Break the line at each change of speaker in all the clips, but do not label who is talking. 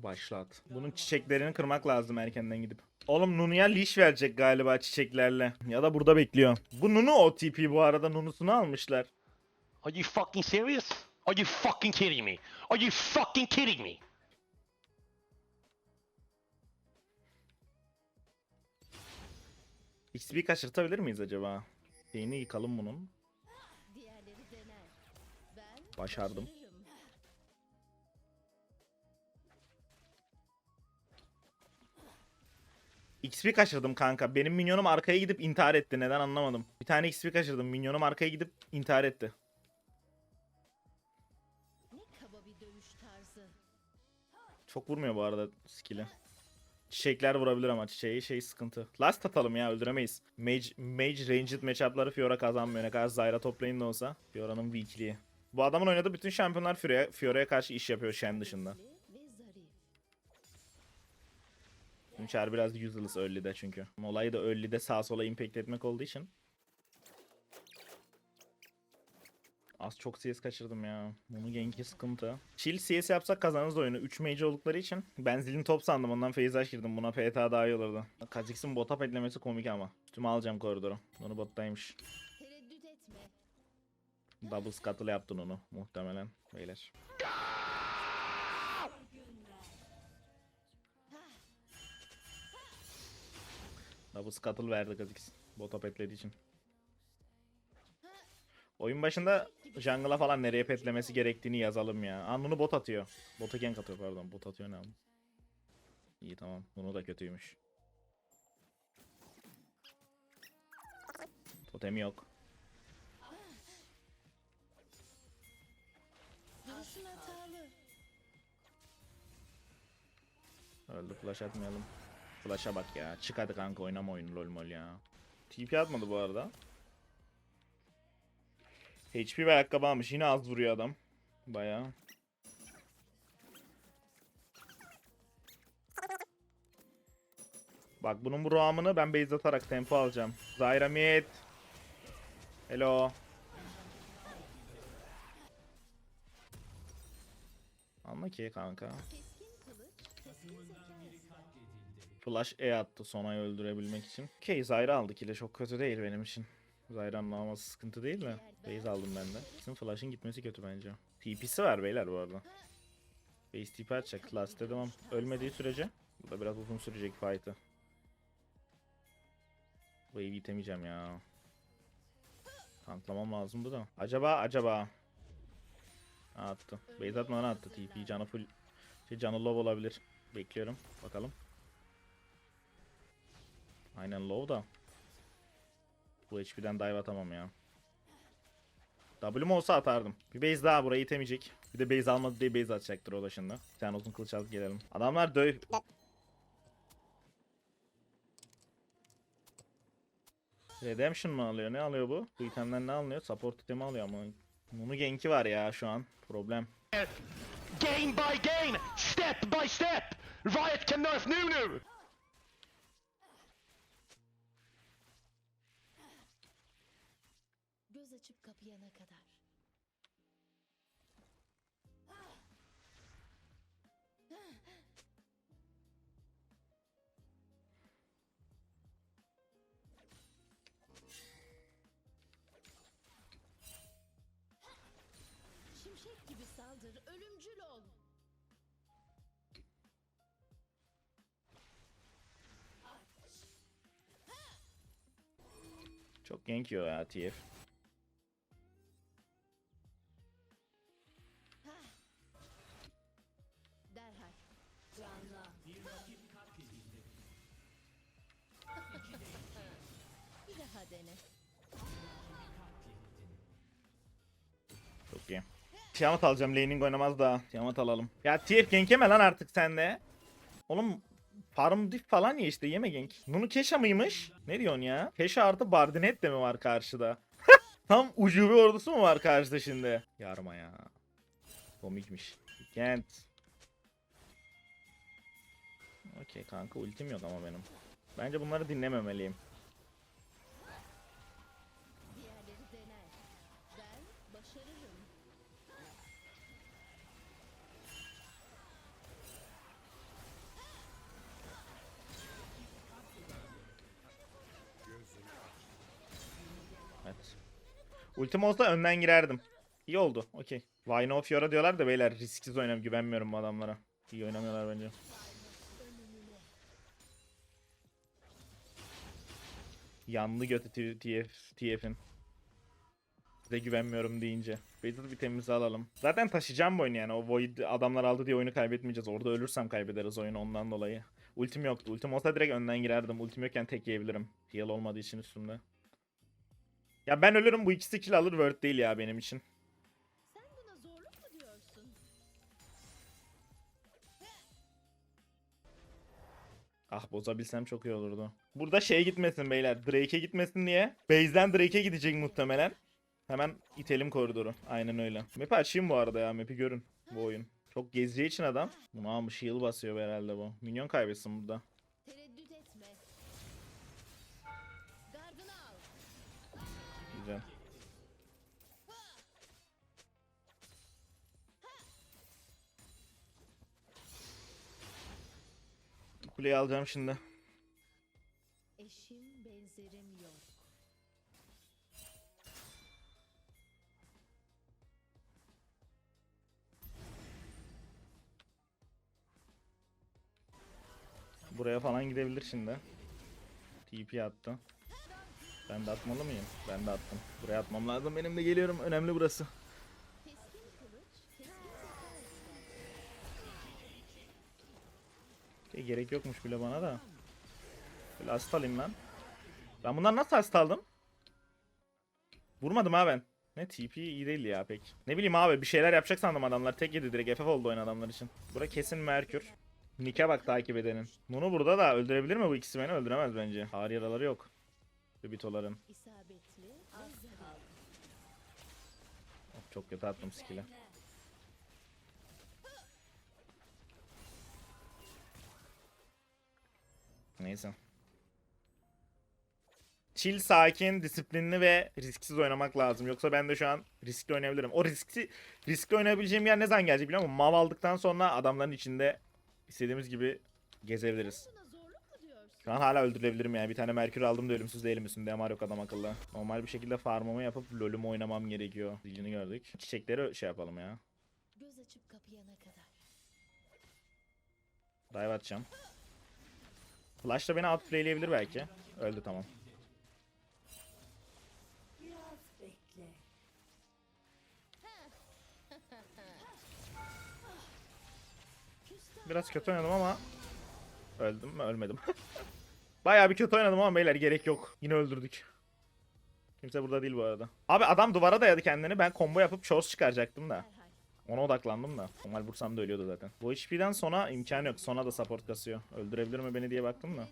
Hadi başlat. Bunun çiçeklerini kırmak lazım erkenden gidip. Oğlum Nunu'ya leash verecek galiba çiçeklerle. Ya da burada bekliyor. Bu Nunu OTP bu arada. Nunu'sunu almışlar.
Are you fucking serious? Are you fucking kidding me? Are you fucking kidding me?
XP kaçırtabilir miyiz acaba? Beyni yıkalım bunun.
Diğerleri dener. Ben
Başardım. XP kaçırdım kanka. Benim minyonum arkaya gidip intihar etti. Neden anlamadım. Bir tane XP kaçırdım. Minyonum arkaya gidip intihar etti. Çok vurmuyor bu arada skill'i. Çiçekler vurabilir ama çiçeği şey sıkıntı. Last atalım ya öldüremeyiz. Mage, Mage Ranged matchup'ları Fiora kazanmıyor. Ne kadar Zyra toplayın da olsa. Fiora'nın weakliği. Bu adamın oynadığı bütün şampiyonlar Fiora'ya Fiora'ya karşı iş yapıyor Shen dışında. Hünçer biraz useless early'de çünkü. Olayı da early'de sağa sola impact etmek olduğu için. Az çok CS kaçırdım ya. Bunu genki sıkıntı. Chill CS yapsak kazanırız oyunu. 3 mage oldukları için. Ben zilin top sandım ondan Feyzaş girdim. Buna PTA daha iyi olurdu. Kha'Zix'in bota petlemesi komik ama. Üstüme alacağım koridoru. Onu bottaymış. Double scuttle yaptın onu muhtemelen. Beyler. Double scuttle verdi Kha'Zix. Bota petlediği için. Oyun başında jungle'a falan nereye petlemesi gerektiğini yazalım ya. Anunu bot atıyor. Bota gank atıyor pardon. Bot atıyor ne abi? İyi tamam. Bunu da kötüymüş. Totemi yok. Öldü flash atmayalım. Flash'a bak ya. Çık hadi kanka oynama oyunu lol mol ya. TP atmadı bu arada. HP ve ayakkabı almış. Yine az vuruyor adam. Baya. Bak bunun bu roamını ben base atarak tempo alacağım. Zyra mid. Hello. Anla ki kanka.
Keskin kılıç, keskin.
Flash E attı Sona'yı öldürebilmek için. Okey Zyra aldık ile çok kötü değil benim için. Zyra'nın alması sıkıntı değil de. Base aldım ben de. Bizim Flash'ın gitmesi kötü bence. TP'si var beyler bu arada. Base TP atacak. Last dedim ölmediği sürece. Bu da biraz uzun sürecek fight'ı. Bu wave'i itemeyeceğim ya. Tanklamam lazımdı da. Acaba acaba. Attı. Base atmadan attı TP. Canı full. Şey, canı low olabilir. Bekliyorum. Bakalım. Aynen low da. Bu HP'den dive atamam ya. W'm olsa atardım. Bir base daha burayı itemeyecek. Bir de base almadı diye base atacaktır o da şimdi. Bir tane uzun kılıç alıp gelelim. Adamlar döv... Redemption mı alıyor? Ne alıyor bu? Bu itemden ne alıyor? Support itemi alıyor ama. Bunu genki var ya şu an. Problem.
Game by game, step by step, Riot can nerf Nunu!
Saldır, ölümcül ol.
Çok genk yiyor ya TF.
Derhal. Canla. Bir daha dene.
Tiamat alacağım. Laning oynamaz daha. Tiamat alalım. Ya TF gank yeme lan artık sen de. Oğlum farm diff falan ya işte yeme gank. Nunu Keşa mıymış? Ne diyorsun ya? Keşa artı Bardinet de mi var karşıda? Tam ucube ordusu mu var karşıda şimdi? Yarma ya. Komikmiş. Kent. Okey kanka ultim yok ama benim. Bence bunları dinlememeliyim. Ultim olsa önden girerdim. İyi oldu. Okey. Why no Fiora diyorlar da beyler risksiz oynam güvenmiyorum bu adamlara. İyi oynamıyorlar bence. Yanlı götü TF, TF'in. Size güvenmiyorum deyince. Base'ı bir temize alalım. Zaten taşıyacağım bu oyunu yani. O Void adamlar aldı diye oyunu kaybetmeyeceğiz. Orada ölürsem kaybederiz oyunu ondan dolayı. Ultim yoktu. Ultim olsa direkt önden girerdim. Ultim yokken tek yiyebilirim. Heal olmadığı için üstümde. Ya ben ölürüm bu ikisi kill alır word değil ya benim için.
Sen buna zorluk mu diyorsun?
Ah bozabilsem çok iyi olurdu. Burada şeye gitmesin beyler. Drake'e gitmesin diye. Base'den Drake'e gidecek muhtemelen. Hemen itelim koridoru. Aynen öyle. Map'i açayım bu arada ya. Map'i görün bu oyun. Çok gezeceği için adam. Bunu almış heal basıyor herhalde bu. Minyon kaybetsin burada. Güzel. Kuleyi alacağım şimdi.
Eşim benzerim yok.
Buraya falan gidebilir şimdi. TP attı. Ben de atmalı mıyım? Ben de attım. Buraya atmam lazım. Benim de geliyorum. Önemli burası. E, gerek yokmuş bile bana da. Böyle asist alayım lan. Ben bundan nasıl asist aldım? Vurmadım ha ben. Ne TP iyi değil ya pek. Ne bileyim abi bir şeyler yapacak sandım adamlar. Tek yedi direkt FF oldu oyun adamlar için. Bura kesin Merkür. Nick'e bak takip edenin. Nunu burada da öldürebilir mi bu ikisi beni? Öldüremez bence. Ağır yaraları yok. Bitoların.
İsabetli, az.
Of, çok kötü attım skill'i. Neyse. Chill, sakin, disiplinli ve risksiz oynamak lazım. Yoksa ben de şu an riskli oynayabilirim. O riskli, riskli oynayabileceğim yer ne zaman gelecek biliyor musun? Mav aldıktan sonra adamların içinde istediğimiz gibi gezebiliriz.
Buna zorluk mu diyorsun?
Şu an hala öldürebilirim yani. Bir tane Merkür aldım da ölümsüz değilim üstünde. MR yok adam akıllı. Normal bir şekilde farmımı yapıp LoL'ümü oynamam gerekiyor. Zilini gördük. Çiçekleri şey yapalım ya.
Göz açıp kapayana kadar.
Dive atacağım. Flash da beni outplayleyebilir belki. Öldü tamam. Biraz kötü oynadım ama öldüm mü? Ölmedim. Bayağı bir kötü oynadım ama beyler gerek yok. Yine öldürdük. Kimse burada değil bu arada. Abi adam duvara dayadı kendini. Ben combo yapıp shorts çıkaracaktım da. Ona odaklandım da. Normal vursam da ölüyordu zaten. Bu HP'den sonra imkanı yok. Sona da support kasıyor. Öldürebilir mi beni diye baktım da.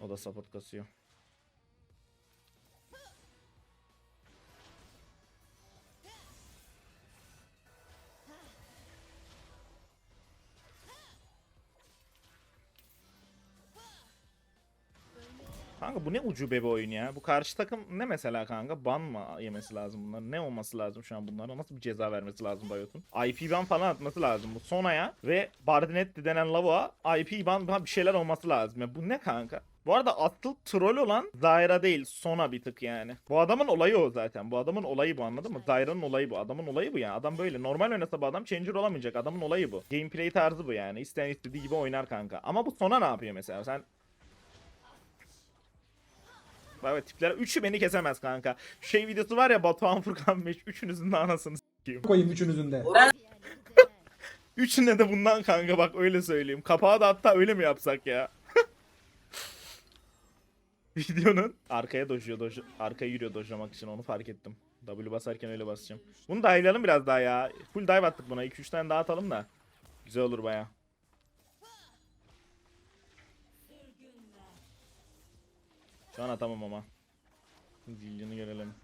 O da support kasıyor. Bu ne ucube bir oyun ya. Bu karşı takım ne mesela kanka? Ban mı yemesi lazım bunlar? Ne olması lazım şu an bunlara? Nasıl bir ceza vermesi lazım Bayot'un? IP ban falan atması lazım bu Sona'ya ve Bardinetti denen lavuğa IP ban bir şeyler olması lazım. Ya bu ne kanka? Bu arada asıl troll olan Zyra değil Sona bir tık yani. Bu adamın olayı o zaten. Bu adamın olayı bu anladın mı? Zyra'nın olayı bu. Adamın olayı bu yani. Adam böyle. Normal oynasa bu adam changer olamayacak. Adamın olayı bu. Gameplay tarzı bu yani. İsteyen istediği gibi oynar kanka. Ama bu Sona ne yapıyor mesela? Sen Bak bak tipler üçü beni kesemez kanka. Şey videosu var ya Batuhan Furkan 5 üçünüzün de anasını s**eyim.
koyayım üçünüzün de.
Üçüne de bundan kanka bak öyle söyleyeyim. Kapağı da hatta öyle mi yapsak ya? Videonun arkaya dojuyor, doju, arkaya yürüyor dojlamak için onu fark ettim. W basarken öyle basacağım. Bunu dive'layalım biraz daha ya. Full dive attık buna. 2-3 tane daha atalım da. Güzel olur baya. Şu an atamam ama. Zillionu görelim.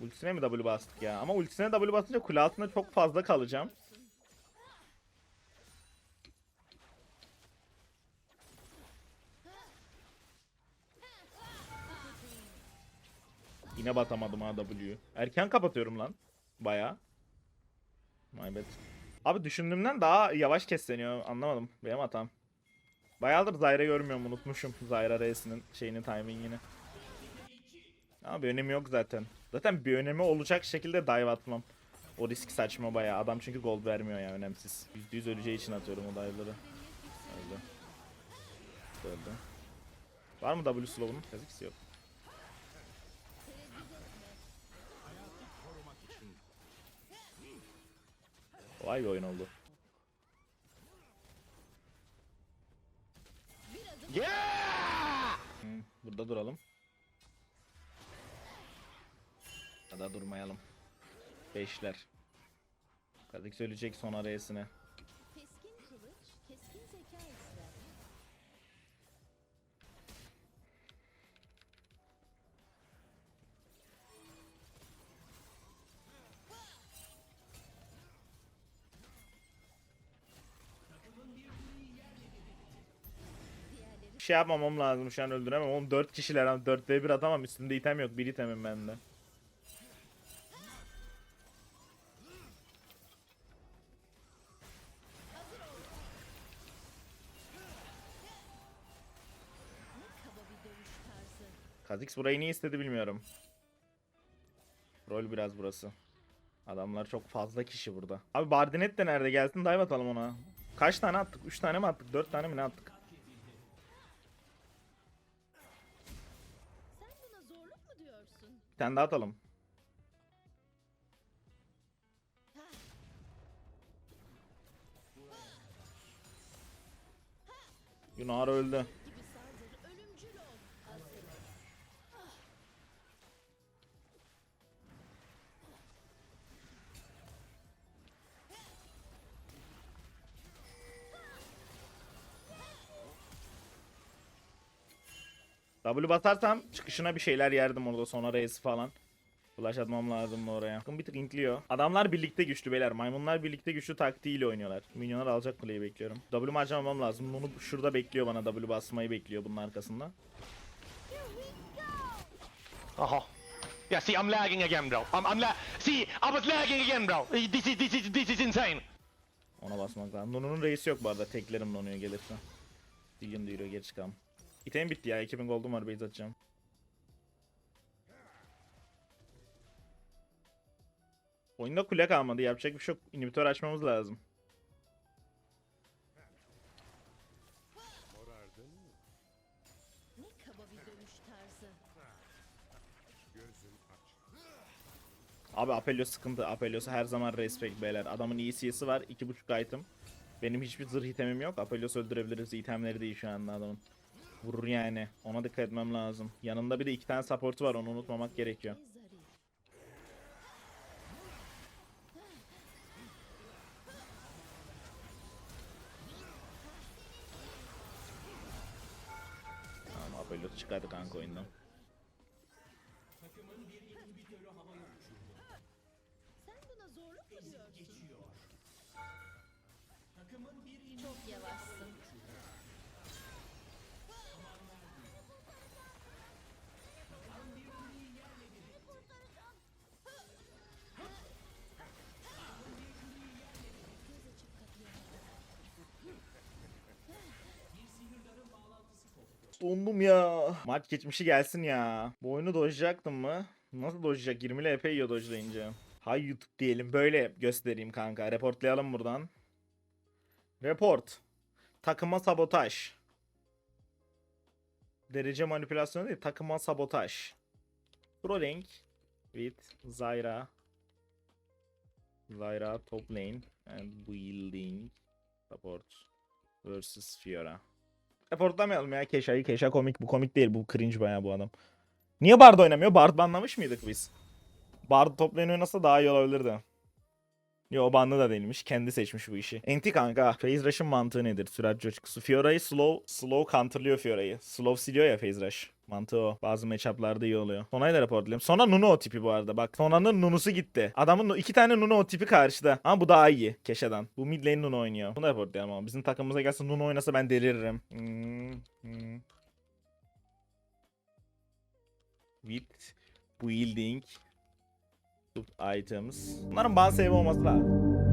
Ultisine mi W bastık ya? Ama ultisine W basınca kule altında çok fazla kalacağım. Yine batamadım W'yu. Erken kapatıyorum lan. Baya. My bad. Abi düşündüğümden daha yavaş kesleniyor. Anlamadım. Benim hatam. Bayağıdır Zyra görmüyorum. Unutmuşum Zyra R'sinin şeyini timingini. Ama bir önemi yok zaten. Zaten bir önemi olacak şekilde dive atmam. O risk saçma bayağı. Adam çünkü gold vermiyor ya önemsiz. %100 öleceği için atıyorum o dive'ları. Öldü. Öldü. Var mı W slow'un? Kazıksı yok. Kolay bir oyun oldu.
Yeah!
Hmm, burada duralım. Ya da durmayalım. Beşler. Kadık söyleyecek son arayasını. Şey yapmamam lazım şu an öldüremem. Oğlum 4 kişiler ama 4 v 1 atamam. Üstümde item yok. Bir itemim bende. Kha'Zix burayı niye istedi bilmiyorum. Rol biraz burası. Adamlar çok fazla kişi burada. Abi Bardinet de nerede gelsin dive atalım ona. Kaç tane attık? 3 tane mi attık? 4 tane mi ne attık? Tane daha atalım. Yunar öldü. W basarsam çıkışına bir şeyler yerdim orada sonra reis falan. Flash atmam lazım oraya. Bakın bir tık intliyor. Adamlar birlikte güçlü beyler. Maymunlar birlikte güçlü taktiğiyle oynuyorlar. Minyonlar alacak kuleyi bekliyorum. W harcamamam lazım. Bunu şurada bekliyor bana W basmayı bekliyor bunun arkasında.
Uh-huh. Yeah, see, I'm lagging again, bro. I'm, I'm la- See, I was lagging again, bro. This is, this is, this is insane.
Ona basmak lazım. Nunu'nun reisi yok bu arada. Teklerim Nunu'ya gelirse. Dillion duyuruyor geç çıkalım. İtem bitti ya. 2000 gold'um var base atacağım. Oyunda kule kalmadı. Yapacak bir şey yok. İnhibitör açmamız lazım. Abi Apelios sıkıntı. Apelios'a her zaman respect beyler. Adamın EC'si var. 2.5 item. Benim hiçbir zırh itemim yok. Apelios öldürebiliriz. İtemleri değil şu anda adamın. Vurur yani. Ona dikkat etmem lazım. Yanında bir de iki tane support'u var. Onu unutmamak gerekiyor. Tamam Apelios çıkardı kanka oyundan. Dondum ya. Maç geçmişi gelsin ya. Bu oyunu dojlayacaktım mı? Nasıl dojlayacak? 20 LP yiyor dojlayınca. Hay YouTube diyelim. Böyle göstereyim kanka. Reportlayalım buradan. Report. Takıma sabotaj. Derece manipülasyonu değil. Takıma sabotaj. Trolling. With Zyra. Zyra top lane. And building. Support. Versus Fiora. Reportlamayalım ya Keşa'yı. Keşa komik. Bu komik değil. Bu cringe bayağı bu adam. Niye Bard oynamıyor? Bard banlamış mıydık biz? Bard top lane oynasa daha iyi olabilirdi. Yo banlı da değilmiş. Kendi seçmiş bu işi. Enti kanka. Phase Rush'ın mantığı nedir? Sürat coşkusu. Fiora'yı slow, slow counterlıyor Fiora'yı. Slow siliyor ya Phase Rush. Mantığı o. Bazı matchup'larda iyi oluyor. Sona'yı da reportlayayım. Sona Nuno o tipi bu arada. Bak Sona'nın Nunu'su gitti. Adamın iki tane Nuno o tipi karşıda. Ama bu daha iyi. Keşe'den. Bu mid lane Nuno oynuyor. Bunu da reportlayalım ama. Bizim takımımıza gelse Nuno oynasa ben deliririm. Hmm, hmm. With Building. İtems. Bunların ban save olması lazım.